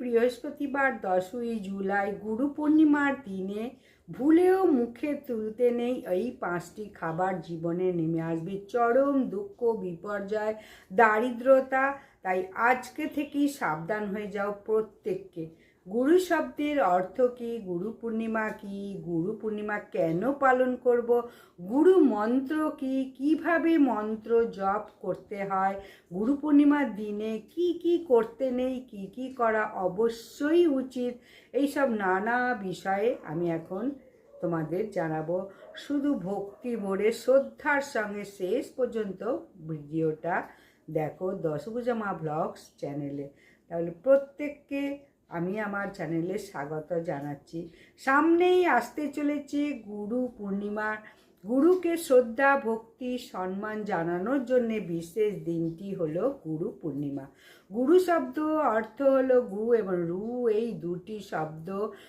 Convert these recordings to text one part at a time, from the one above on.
বৃহস্পতিবার, দশই জুলাই গুরু পূর্ণিমার দিনে ভুলেও মুখে তুলতে নেই এই পাঁচটি খাবার। জীবনে নেমে আসবে চরম দুঃখ, বিপর্যয়, দারিদ্রতা। তাই আজকে থেকেই সাবধান হয়ে যাও প্রত্যেককে। গুরু শব্দের অর্থ কি? গুরু পূর্ণিমা কি? গুরু পূর্ণিমা কেন পালন করব? গুরু মন্ত্র কি? কীভাবে মন্ত্র জপ করতে হয়? গুরু পূর্ণিমার দিনে কি কি করতে নেই? কি কি করা অবশ্যই উচিত? এইসব নানা বিষয়ে আমি এখন তোমাদের জানাব। শুধু ভক্তি ভরে শ্রদ্ধার সঙ্গে শেষ পর্যন্ত ভিডিওটা দেখো দশভুজা মা ব্লগস চ্যানেলে। তাহলে প্রত্যেককে আমি আমার চ্যানেলে স্বাগত জানাচ্ছি। সামনেই আসতে চলেছে গুরু পূর্ণিমা গুরুকে শ্রদ্ধা ভক্তি সম্মান জানানোর জন্য বিশেষ দিনটি হলো গুরু পূর্ণিমা। গুরু শব্দ অর্থ হলো গু এবং রু এই দুটি শব্দ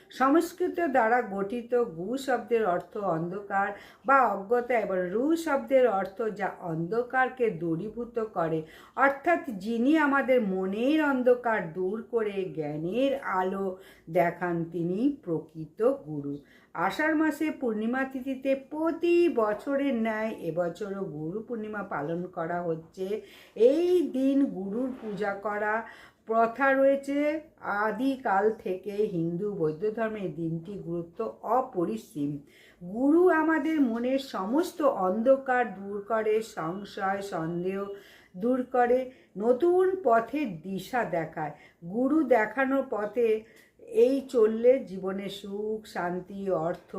সংস্কৃত দ্বারা গঠিত। গু শব্দের অর্থ অন্ধকার বা অজ্ঞতা এবং রু শব্দের অর্থ যা অন্ধকারকে দূরীভূত করে। অর্থাৎ যিনি আমাদের মনের অন্ধকার দূর করে জ্ঞানের আলো দেখান, তিনি প্রকৃত গুরু। আষাঢ় মাসে পূর্ণিমা তিথিতে প্রতি বছরের ন্যায় এবছরও গুরু পূর্ণিমা পালন করা হচ্ছে। এই দিন গুরুর পূজা করা প্রথা রয়েছে। আদিকাল থেকে হিন্দু বৌদ্ধ ধর্মে এই দিনটি গুরুত্ব অপরিসীম। গুরু আমাদের মনের সমস্ত অন্ধকার দূর করে, সংশয়, সন্দেহ দূর করে, নতুন পথের দিশা দেখায়। গুরু দেখানো পথে এই চললে জীবনে সুখ, শান্তি, অর্থ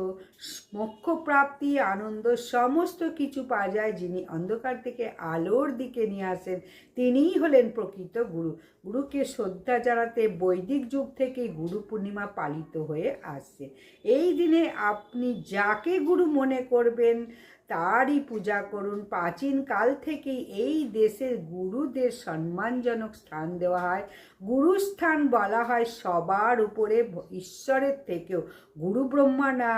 মোক্ষ প্রাপ্তি আনন্দ সমস্ত কিছু পাওয়া যায়। যিনি অন্ধকার থেকে আলোর দিকে নিয়ে আসেন, তিনিই হলেন প্রকৃত গুরু। গুরুকে শ্রদ্ধা জানাতে বৈদিক যুগ থেকে গুরু পূর্ণিমা পালিত হয়ে আসছে। এই দিনে আপনি যাকে গুরু মনে করবেন তারই পূজা করুন। প্রাচীন কাল থেকেই এই দেশের গুরুদের সম্মানজনক স্থান দেওয়া হয়। গুরুস্থান বলা হয় সবার উপরে ঈশ্বরের থেকেও। গুরু ব্রহ্মা না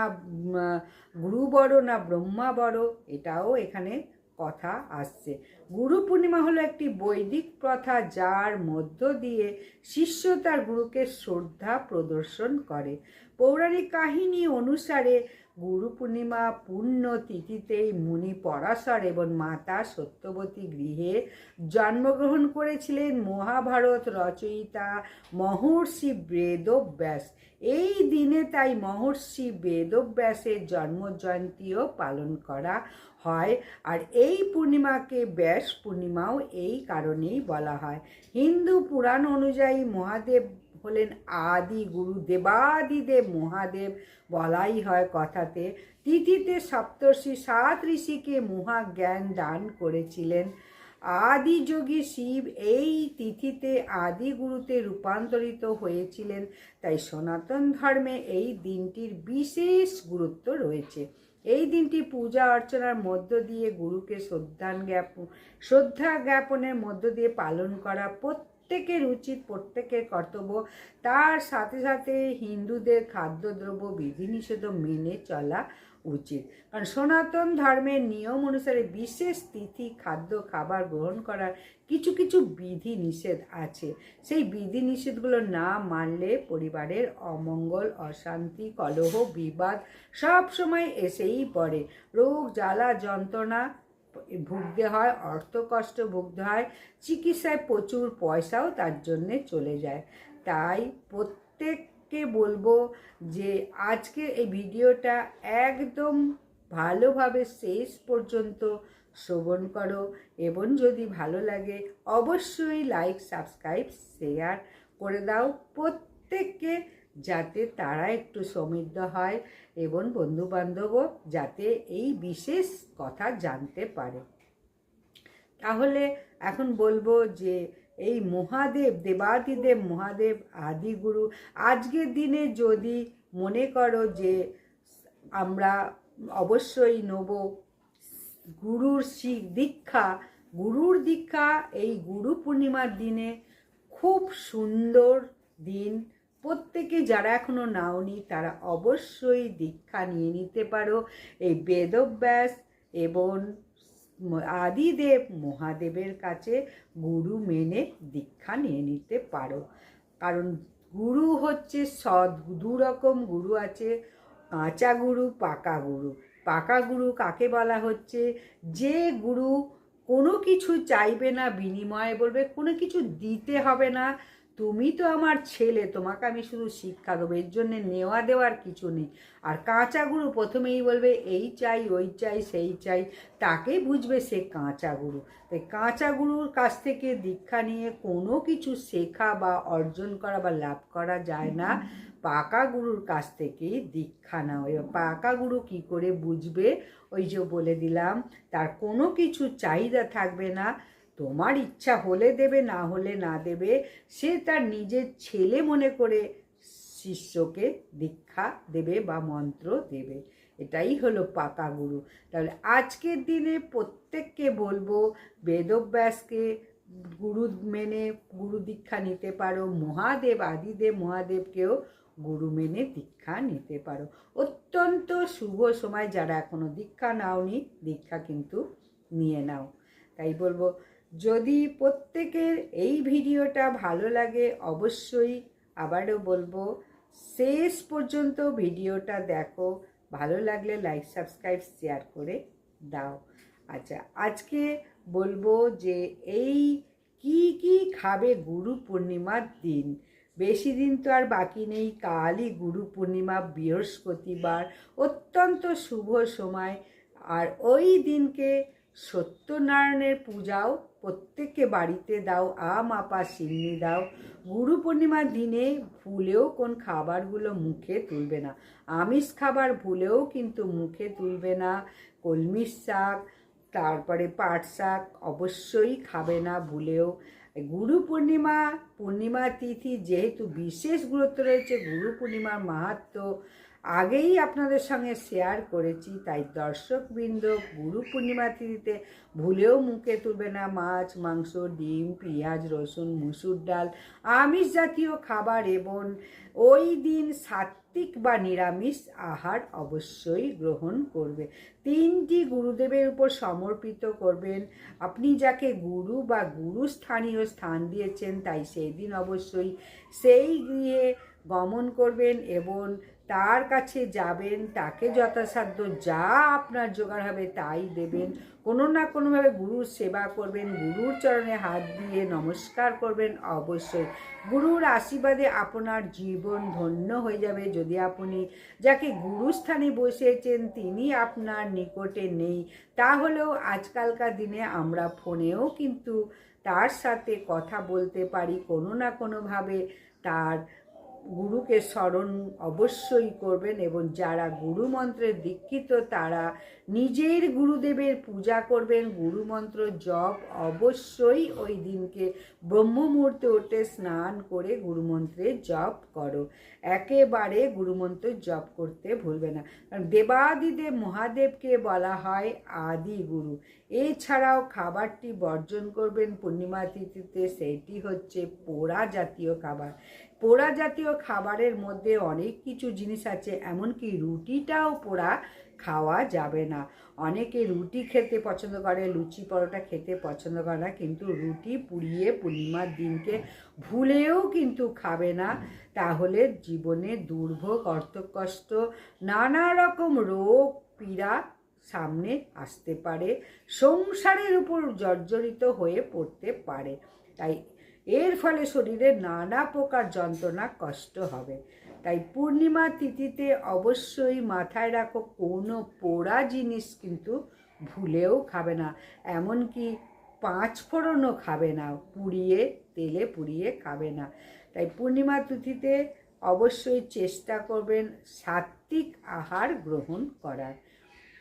গুরু বড় না ব্রহ্মা বড়, এটাও এখানে কথা আসছে। গুরু পূর্ণিমা হলো একটি বৈদিক প্রথা যার মধ্য দিয়ে শিষ্য তার গুরুকে শ্রদ্ধা প্রদর্শন করে। পৌরাণিক কাহিনী অনুসারে গুরু পূর্ণিমা পূর্ণ তিথিতেই মুনি পরাশর এবং মাতা সত্যবতী গৃহে জন্মগ্রহণ করেছিলেন মহাভারত রচয়িতা মহর্ষি বেদব্যাস। এই দিনে তাই মহর্ষি বেদব্যাসের জন্মজয়ন্তীও পালন করা হয় আর এই পূর্ণিমাকে ব্যাস পূর্ণিমাও এই কারণেই বলা হয়। হিন্দু পুরাণ অনুযায়ী মহাদেব হলেন আদি গুরু দেবাদিদেব মহাদেব। বলাই হয় কথাতে, তিথিতে সপ্তর্ষি সাত ঋষিকে মহা জ্ঞান দান করেছিলেন। আদি যোগী শিব এই তিথিতে আদি গুরুতে রূপান্তরিত হয়েছিলেন। তাই সনাতন ধর্মে এই দিনটির বিশেষ গুরুত্ব রয়েছে। এই দিনটি পূজা অর্চনার মধ্য দিয়ে গুরুকে শ্রদ্ধান জ্ঞাপন, শ্রদ্ধা জ্ঞাপনের মধ্য দিয়ে পালন করা প্রত্যেকের উচিত, প্রত্যেকের কর্তব্য। তার সাথে সাথে হিন্দুদের খাদ্যদ্রব্য, বিধিনিষেধ মেনে চলা উচিত। কারণ সনাতন ধর্মের নিয়ম অনুসারে বিশেষ তিথি, খাদ্য, খাবার গ্রহণ করার কিছু কিছু বিধি নিষেধ আছে। সেই বিধি নিষেধগুলো না মানলে পরিবারের অমঙ্গল, অশান্তি, কলহ, বিবাদ সব সময় এসেই পড়ে। রোগ, জ্বালা, যন্ত্রণা ভুগতে হয় অর্থ কষ্ট ভুগতে হয়, চিকিৎসায় প্রচুর পয়সাও তার জন্যে চলে যায়। তাই প্রত্যেককে বলব যে আজকের এই ভিডিওটা একদম ভালোভাবে শেষ পর্যন্ত শ্রবণ করো এবং যদি ভালো লাগে অবশ্যই লাইক, সাবস্ক্রাইব, শেয়ার করে দাও। প্রত্যেককে যাতে তারা একটু সমৃদ্ধ হয় এবং বন্ধুবান্ধবও যাতে এই বিশেষ কথা জানতে পারে। তাহলে এখন বলব যে এই মহাদেব, দেবাদিদেব, মহাদেব, আদিগুরু, আজকের দিনে যদি মনে করো যে আমরা অবশ্যই নেব গুরুর শিখ দীক্ষা, গুরুর দীক্ষা এই গুরু পূর্ণিমার দিনে খুব সুন্দর দিন প্রত্যেকে যারা এখনও নাওনি, তারা অবশ্যই দীক্ষা নিয়ে নিতে পারো। এই বেদব্যাস এবং আদিদেব মহাদেবের কাছে গুরু মেনে দীক্ষা নিয়ে নিতে পারো। কারণ গুরু হচ্ছে সৎ, দু রকম গুরু আছে। কাঁচা গুরু, পাকা গুরু। পাকা গুরু কাকে বলা হচ্ছে? যে গুরু কোনো কিছু চাইবে না, বিনিময়ে বলবে, কোনো কিছু দিতে হবে না। তুমি তো আমার ছেলে, তোমাকে আমি শুধু শিক্ষা দেবো, এর জন্যে নেওয়া দেওয়ার কিছু নেই। আর কাঁচা গুরু প্রথমেই বলবে, এই চাই, ওই চাই, সেই চাই। তাকে বুঝবে সে কাঁচা গুরু তাই কাঁচা গুরুর কাছ থেকে দীক্ষা নিয়ে কোনো কিছু শেখা বা অর্জন করা বা লাভ করা যায় না। পাকা গুরুর কাছ থেকেই দীক্ষা নাও। এবার পাকা গুরু কি করে বুঝবে? ওই যে বলে দিলাম, তার কোনো কিছু চাহিদা থাকবে না। তোমার ইচ্ছা হলে দেবে, না হলে না দেবে, সে তার নিজের ছেলে মনে করে শিষ্যকে দীক্ষা দেবে বা মন্ত্র দেবে। এটাই হলো পাকা গুরু। তাহলে আজকের দিনে প্রত্যেককে বলব, বেদব্যাসকে গুরু মেনে, গুরু দীক্ষা নিতে পারো, মহাদেব, আদিদেব, মহাদেবকেও গুরু মেনে দীক্ষা নিতে পারো। অত্যন্ত শুভ সময় যারা এখনও দীক্ষা নাওনি, দীক্ষা কিন্তু নিয়ে নাও। তাই বলব যদি প্রত্যেকের এই ভিডিওটা ভালো লাগে, অবশ্যই আবারও বলব, শেষ পর্যন্ত ভিডিওটা দেখো। ভালো লাগলে লাইক সাবস্ক্রাইব শেয়ার করে দাও। আচ্ছা আজকে বলব যে এই কি কি খাবে গুরু পূর্ণিমার দিন? বেশি দিন তো আর বাকি নেই, কালই গুরু পূর্ণিমা, বৃহস্পতিবার, অত্যন্ত শুভ সময়। আর ওই দিনকে সত্যনারায়ণের পূজাও প্রত্যেককে বাড়িতে দাও, আম আপা সিন্নি দাও। গুরু পূর্ণিমার দিনে ভুলেও কোন খাবারগুলো মুখে তুলবে না। আমিষ খাবার ভুলেও কিন্তু মুখে তুলবে না। কলমির শাক, তারপরে পাট শাক অবশ্যই খাবে না ভুলেও। গুরু পূর্ণিমা পূর্ণিমা তিথি যেহেতু বিশেষ গুরুত্ব রয়েছে, গুরু পূর্ণিমার মাহাত্ম আগেই আপনাদের সঙ্গে শেয়ার করেছি, তাই দর্শকবৃন্দ গুরু পূর্ণিমা তিথিতে ভুলেও মুখে তুলবে না মাছ, মাংস, ডিম, পেঁয়াজ, রসুন, মুসুর ডাল, আমিষ জাতীয় খাবার এবং ওই দিন সাত্বিক বা নিরামিষ আহার অবশ্যই গ্রহণ করবে। তিনটি গুরুদেবের উপর সমর্পিত করবেন। আপনি যাকে গুরু বা গুরুস্থানীয় স্থান দিয়েছেন, তাই সেই দিন অবশ্যই সেই গৃহে গমন করবেন এবং তার কাছে যাবেন, তাকে যথাসাধ্য যা আপনার জোগাড় হবে তাই দেবেন। কোনো না কোনোভাবে গুরুর সেবা করবেন, গুরুর চরণে হাত দিয়ে নমস্কার করবেন অবশ্যই। গুরুর আশীর্বাদে আপনার জীবন ধন্য হয়ে যাবে। যদি আপনি যাকে গুরুস্থানে বসেছেন, তিনি আপনার নিকটে নেই, তাহলেও আজকালকার দিনে আমরা ফোনেও কিন্তু তার সাথে কথা বলতে পারি। কোনো না কোনোভাবে তার গুরুকে স্মরণ অবশ্যই করবেন এবং যারা গুরু মন্ত্রে দীক্ষিত, তারা নিজের গুরুদেবের পূজা করবেন। গুরু মন্ত্র জপ অবশ্যই ওই দিনকে ব্রহ্ম ওঠে স্নান করে গুরুমন্ত্রে জপ করো। একেবারে গুরুমন্ত্র জপ করতে ভুলবে না। কারণ দেবাদিদেব মহাদেবকে বলা হয় আদি গুরু। এছাড়াও খাবারটি বর্জন করবেন। পূর্ণিমা তিথিতে সেটি হচ্ছে পোড়া জাতীয় খাবার। পোড়া জাতীয় খাবারের মধ্যে অনেক কিছু জিনিস আছে, এমনকি রুটিটাও পোড়া খাওয়া যাবে না। অনেকে রুটি খেতে পছন্দ করে, লুচি পরোটা খেতে পছন্দ করে না, কিন্তু রুটি পুড়িয়ে পূর্ণিমার দিনকে ভুলেও কিন্তু খাবে না। তাহলে জীবনে দুর্ভোগ, অর্থকষ্ট নানা রকম রোগ, পীড়া সামনে আসতে পারে, সংসারের উপর জর্জরিত হয়ে পড়তে পারে। তাই এর ফলে শরীরে নানা প্রকার যন্ত্রণা, কষ্ট হবে। তাই পূর্ণিমা তিথিতে অবশ্যই মাথায় রাখো, কোনো পোড়া জিনিস কিন্তু ভুলেও খাবে না। এমনকি পাঁচ ফোড়নও খাবে না, পুড়িয়ে, তেলে পুড়িয়ে খাবে না। তাই পূর্ণিমা তিথিতে অবশ্যই চেষ্টা করবেন সাত্বিক আহার গ্রহণ করার।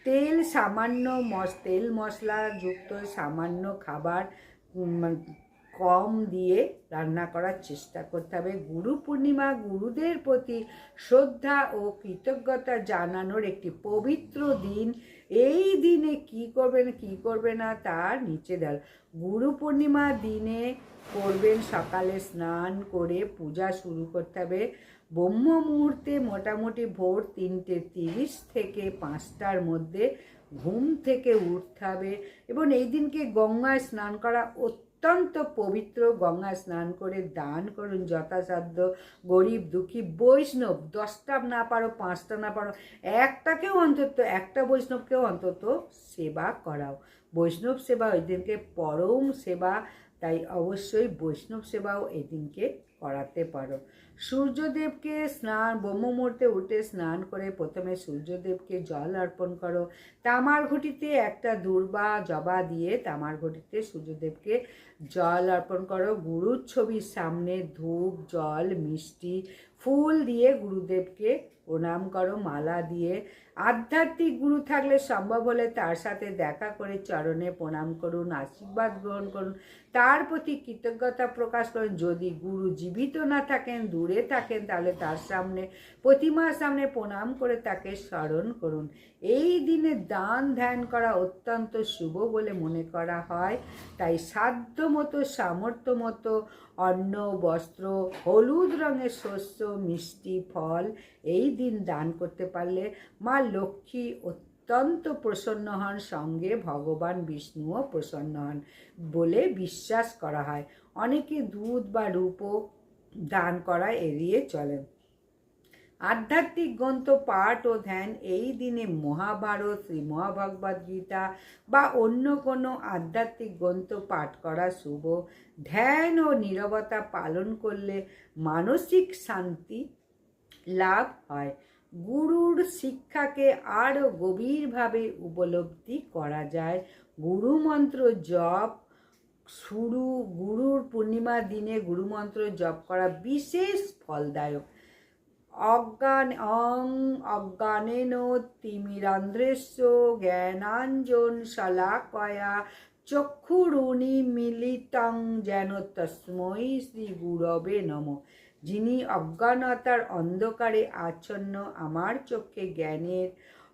তেল সামান্য মস, তেল মশলা যুক্ত সামান্য খাবার কম দিয়ে রান্না করার চেষ্টা করতে হবে। গুরু পূর্ণিমা গুরুদের প্রতি শ্রদ্ধা ও কৃতজ্ঞতা জানানোর একটি পবিত্র দিন। এই দিনে কি করবেন, কি করবে না তার নিচে দেওয়া। গুরু পূর্ণিমা দিনে করবেন সকালে স্নান করে পূজা শুরু করতে হবে। ব্রহ্ম মুহূর্তে মোটামুটি ভোর তিনটে তিরিশ থেকে পাঁচটার মধ্যে ঘুম থেকে উঠতে হবে। এবং এই দিনকে গঙ্গায় স্নান করা অত্যন্ত পবিত্র গঙ্গা স্নান করে দান করুন যথাসাধ্য, গরিব, দুঃখী, বৈষ্ণব, দশটা না পারো, পাঁচটা না পারো, একটাকেও অন্তত, একটা বৈষ্ণবকেও অন্তত সেবা করাও। বৈষ্ণব সেবা ওই দিনকে পরম সেবা, তাই অবশ্যই বৈষ্ণব সেবাও এদিনকে দিনকে করাতে পারো। সূর্যদেবকে স্নান ব্রহ্ম মুহূর্তে উঠে স্নান করে প্রথমে সূর্যদেবকে জল অর্পণ করো। তামার ঘটিতে একটা দুর্বা জবা দিয়ে তামার ঘটিতে সূর্যদেবকে জল অর্পণ করো। গুরুর ছবির সামনে ধূপ, জল, মিষ্টি, ফুল দিয়ে গুরুদেবকে প্রণাম করো, মালা দিয়ে। আধ্যাত্মিক গুরু থাকলে সম্ভব হলে তার সাথে দেখা করে চরণে প্রণাম করুন, আশীর্বাদ গ্রহণ করুন। তার প্রতি কৃতজ্ঞতা প্রকাশ করেন। যদি গুরু জীবিত না থাকেন, দূরে থাকেন, তাহলে তার সামনে, প্রতিমার সামনে প্রণাম করে তাকে স্মরণ করুন। এই দিনে দান ধ্যান করা অত্যন্ত শুভ বলে মনে করা হয়। তাই সাধ্য মতো, সামর্থ্য মতো অন্ন, বস্ত্র, হলুদ রঙের শস্য, মিষ্টি, ফল এই দিন দান করতে পারলে মা লক্ষ্মী অত্যন্ত প্রসন্ন হন, সঙ্গে ভগবান বিষ্ণুও প্রসন্ন হন বলে বিশ্বাস করা হয়। অনেকে দুধ বা রূপও দান করা এড়িয়ে চলেন। আধ্যাত্মিক গ্রন্থ, পাঠ ও ধ্যান এই দিনে মহাভারত, শ্রী মহাভগবদ গীতা বা অন্য কোনো আধ্যাত্মিক গ্রন্থ পাঠ করা শুভ। ধ্যান ও নীরবতা পালন করলে মানসিক শান্তি লাভ হয়। গুরুর শিক্ষাকে আরও গভীরভাবে উপলব্ধি করা যায়। গুরু মন্ত্র জপ শুরু, গুরুর পূর্ণিমার দিনে গুরুমন্ত্র জপ করা বিশেষ ফলদায়ক। অজ্ঞান অং অজ্ঞানেন তিমিরান্ধ্রেস্য জ্ঞানাঞ্জন শালাকয়া চক্ষুরুণি মিলিতং যেন তস্মৈ শ্রী গুরবে নম। যিনি অজ্ঞানতার অন্ধকারে আচ্ছন্ন আমার চোখে জ্ঞানের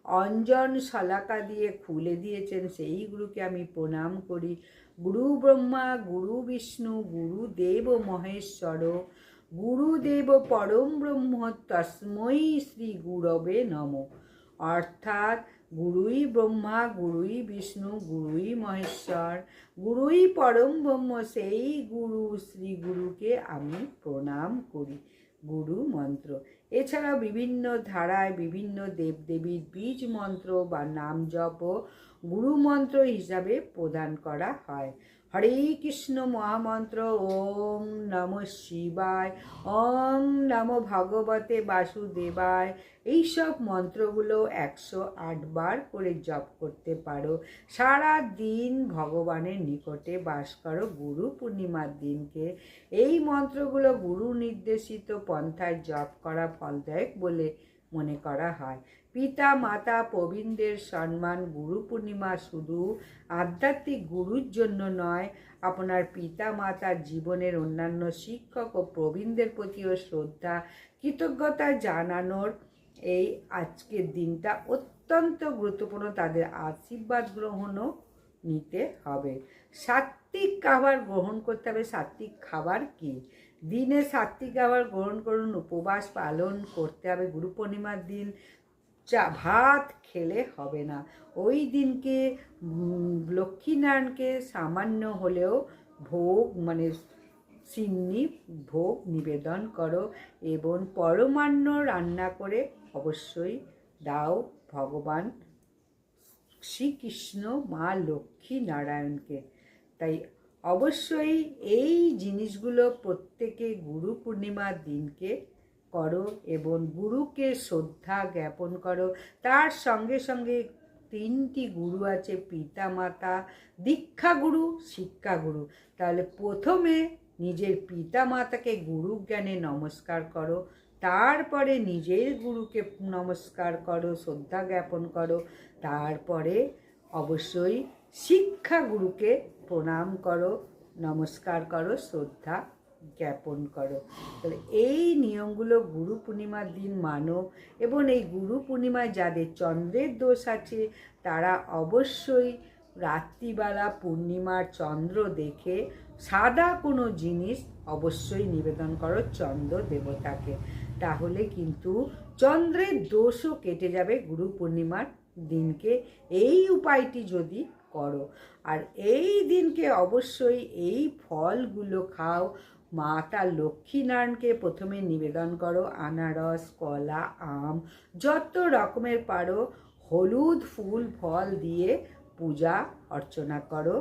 অঞ্জন শলাকা দিয়ে খুলে দিয়েছেন, সেই গুরুকে আমি প্রণাম করি। গুরু ব্রহ্মা, গুরু বিষ্ণু, গুরু দেব মহেশ্বর গুরুদেব পরম ব্রহ্ম, তস্মৈ শ্রী গুরবে নম। অর্থাৎ গুরুই ব্রহ্মা, গুরুই বিষ্ণু, গুরুই মহেশ্বর, গুরুই পরম ব্রহ্ম, সেই গুরু শ্রী গুরুকে আমি প্রণাম করি। গুরু মন্ত্র। এছাড়া বিভিন্ন ধারায় বিভিন্ন দেবদেবীর বীজ মন্ত্র বা নাম জপ গুরু মন্ত্র হিসাবে প্রদান করা হয়। হরে কৃষ্ণ মহামন্ত্র, ওম নম শিবায়, ওম নম ভগবতে বাসুদেবায়। এইসব মন্ত্রগুলো একশো বার করে জপ করতে পারো। সারা দিন ভগবানের নিকটে বাস করো গুরু পূর্ণিমার দিনকে। এই মন্ত্রগুলো গুরু নির্দেশিত পন্থায় জপ করা ফলদায়ক বলে মনে করা হয়। পিতা মাতা প্রবীণদের সম্মান গুরু পূর্ণিমা শুধু আধ্যাত্মিক গুরুর জন্য নয়, আপনার পিতা মাতার জীবনের অন্যান্য শিক্ষক ও প্রবীণদের প্রতিও শ্রদ্ধা, কৃতজ্ঞতা জানানোর এই আজকের দিনটা অত্যন্ত গুরুত্বপূর্ণ। তাদের আশীর্বাদ গ্রহণও নিতে হবে। সাত্বিক খাবার গ্রহণ করতে হবে। সাত্বিক খাবার কি? দিনে সাত্বিক খাবার গ্রহণ করুন, উপবাস পালন করতে হবে। গুরু পূর্ণিমার দিন চা ভাত খেলে হবে না। ওই দিনকে লক্ষ্মীনারায়ণকে সামান্য হলেও ভোগ মানে সিন্নি ভোগ নিবেদন করো এবং পরমান্ন রান্না করে অবশ্যই দাও ভগবান শ্রীকৃষ্ণ মা লক্ষ্মী নারায়ণকে তাই অবশ্যই এই জিনিসগুলো প্রত্যেকে গুরু পূর্ণিমার দিনকে করো এবং গুরুকে শ্রদ্ধা জ্ঞাপন করো। তার সঙ্গে সঙ্গে তিনটি গুরু আছে পিতা মাতা দীক্ষাগুরু, শিক্ষাগুরু। তাহলে প্রথমে নিজের পিতা মাতাকে গুরু জ্ঞানে নমস্কার করো, তারপরে নিজের গুরুকে নমস্কার করো, শ্রদ্ধা জ্ঞাপন করো, তারপরে অবশ্যই শিক্ষাগুরুকে প্রণাম করো, নমস্কার করো, শ্রদ্ধা জ্ঞাপন করো। তাহলে এই নিয়মগুলো গুরু পূর্ণিমার দিন মানো এবং এই গুরু পূর্ণিমায় যাদের চন্দ্রের দোষ আছে, তারা অবশ্যই রাত্রিবেলা পূর্ণিমার চন্দ্র দেখে সাদা কোনো জিনিস অবশ্যই নিবেদন করো চন্দ্র দেবতাকে। তাহলে কিন্তু চন্দ্রের দোষও কেটে যাবে গুরু পূর্ণিমার দিনকে। এই উপায়টি যদি করো, আর এই দিনকে অবশ্যই এই ফলগুলো খাও মাতা লক্ষ্মীনারায়ণকে প্রথমে নিবেদন করো, আনারস, কলা, আম, যত রকমের পারো, হলুদ ফুল, ফল দিয়ে পূজা অর্চনা করো।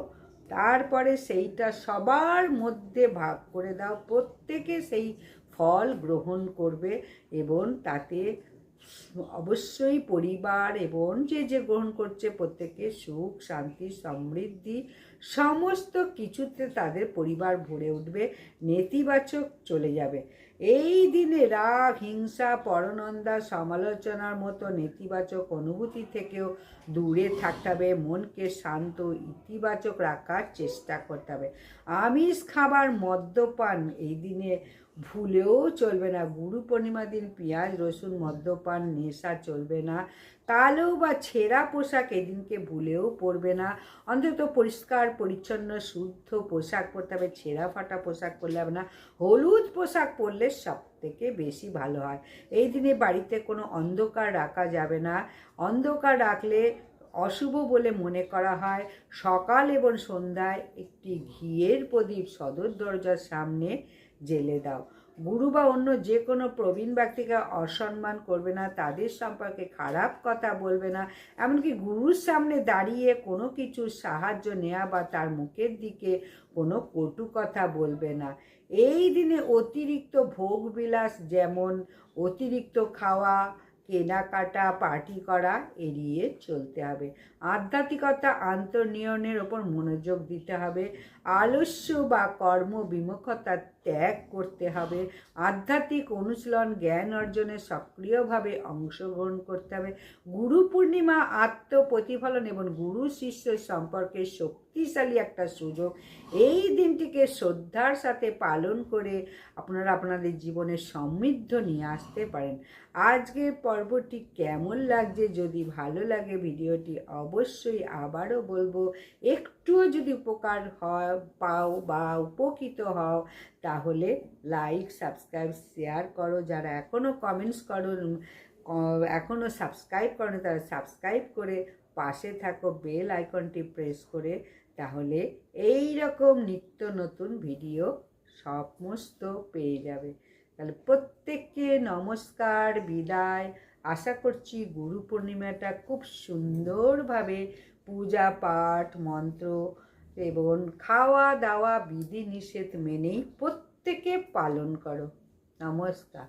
তারপরে সেইটা সবার মধ্যে ভাগ করে দাও, প্রত্যেকে সেই ফল গ্রহণ করবে এবং তাতে অবশ্যই পরিবার এবং যে যে গ্রহণ করছে, প্রত্যেকে সুখ, শান্তি, সমৃদ্ধি সমস্ত কিছুতে তাদের পরিবার ভরে উঠবে, নেতিবাচক চলে যাবে। এই দিনে রাগ, হিংসা, পরনন্দা, সমালোচনার মতো নেতিবাচক অনুভূতি থেকেও দূরে থাকতে হবে। মনকে শান্ত, ইতিবাচক রাখার চেষ্টা করতে হবে। আমিষ খাবার মদ্যপান এই দিনে ভুলেও চলবে না। গুরু পূর্ণিমা দিন পেঁয়াজ, রসুন, মদ্যপান, নেশা চলবে না। কালো বা ছেঁড়া পোশাক এদিনকে ভুলেও পরবে না। অন্তত পরিষ্কার, পরিচ্ছন্ন, শুদ্ধ পোশাক পরতে হবে। ছেঁড়া ফাটা পোশাক পরলে হবে না। হলুদ পোশাক পরলে সব থেকে বেশি ভালো হয়। এই দিনে বাড়িতে কোনো অন্ধকার রাখা যাবে না। অন্ধকার রাখলে অশুভ বলে মনে করা হয়। সকাল এবং সন্ধ্যায় একটি ঘিয়ের প্রদীপ সদর দরজার সামনে জেলে দাও। গুরু বা অন্য যে কোনো প্রবীণ ব্যক্তিকে অসম্মান করবে না, তাদের সম্পর্কে খারাপ কথা বলবে না। এমনকি গুরুর সামনে দাঁড়িয়ে কোনো কিছুর সাহায্য নেওয়া বা তার মুখের দিকে কোনো কটু কথা বলবে না। এই দিনে অতিরিক্ত ভোগবিলাস যেমন অতিরিক্ত খাওয়া কেনাকাটা পার্টি করা এড়িয়ে চলতে হবে। আধ্যাত্মিকতা আন্তর্নিয়নের ওপর মনোযোগ দিতে হবে। আলস্য বা কর্ম বিমুখতা ত্যাগ করতে হবে। আধ্যাত্মিক অনুশীলন জ্ঞান অর্জনে সক্রিয়ভাবে অংশগ্রহণ করতে হবে। গুরু পূর্ণিমা আত্মপ্রতিফলন এবং গুরু শিষ্য সম্পর্কে শক্তিশালী একটা সুযোগ। এই দিনটিকে শ্রদ্ধার সাথে পালন করে আপনারা আপনাদের জীবনে সমৃদ্ধ নিয়ে আসতে পারেন। আজকের পর্বটি কেমন লাগছে যদি ভালো লাগে ভিডিওটি অবশ্যই আবারও বলব, একটুও যদি উপকার হয়, পাও বা উপকৃত হও তাহলে লাইক সাবস্ক্রাইব শেয়ার করো। যারা এখনও কমেন্টস করো এখনও সাবস্ক্রাইব করো তারা সাবস্ক্রাইব করে পাশে থাকো বেল আইকনটি প্রেস করে। তাহলে এই রকম নিত্য নতুন ভিডিও সমস্ত পেয়ে যাবে। তাহলে প্রত্যেককে নমস্কার, বিদায়। আশা করছি গুরু পূর্ণিমাটা খুব সুন্দরভাবে পূজা, পাঠ, মন্ত্র এবং খাওয়া দাওয়া বিধি নিষেধ মেনেই প্রত্যেকে পালন করো। নমস্কার।